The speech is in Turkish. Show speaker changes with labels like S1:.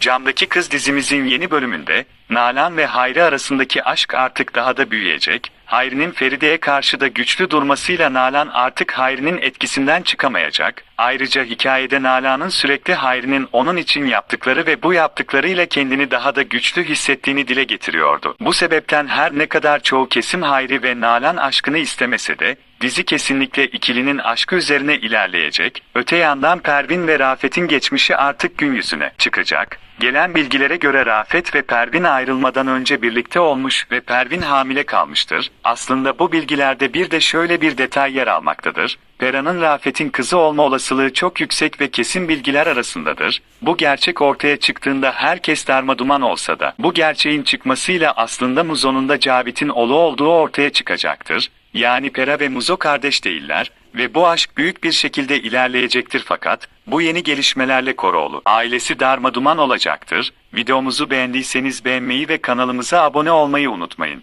S1: Camdaki Kız dizimizin yeni bölümünde, Nalan ve Hayri arasındaki aşk artık daha da büyüyecek. Hayri'nin Feride'ye karşı da güçlü durmasıyla Nalan artık Hayri'nin etkisinden çıkamayacak. Ayrıca hikayede Nalan'ın sürekli Hayri'nin onun için yaptıkları ve bu yaptıklarıyla kendini daha da güçlü hissettiğini dile getiriyordu. Bu sebepten her ne kadar çoğu kesim Hayri ve Nalan aşkını istemese de, Dizi kesinlikle ikilinin aşkı üzerine ilerleyecek. Öte yandan Pervin ve Rafet'in geçmişi artık gün yüzüne çıkacak. Gelen bilgilere göre Rafet ve Pervin ayrılmadan önce birlikte olmuş ve Pervin hamile kalmıştır. Aslında bu bilgilerde bir de şöyle bir detay yer almaktadır. Pera'nın Rafet'in kızı olma olasılığı çok yüksek ve kesin bilgiler arasındadır. Bu gerçek ortaya çıktığında herkes darmaduman olsa da bu gerçeğin çıkmasıyla aslında Muzo'nun da Cavit'in oğlu olduğu ortaya çıkacaktır. Yani Pera ve Muzo kardeş değiller ve bu aşk büyük bir şekilde ilerleyecektir fakat bu yeni gelişmelerle Koroğlu ailesi darmaduman olacaktır. Videomuzu beğendiyseniz beğenmeyi ve kanalımıza abone olmayı unutmayın.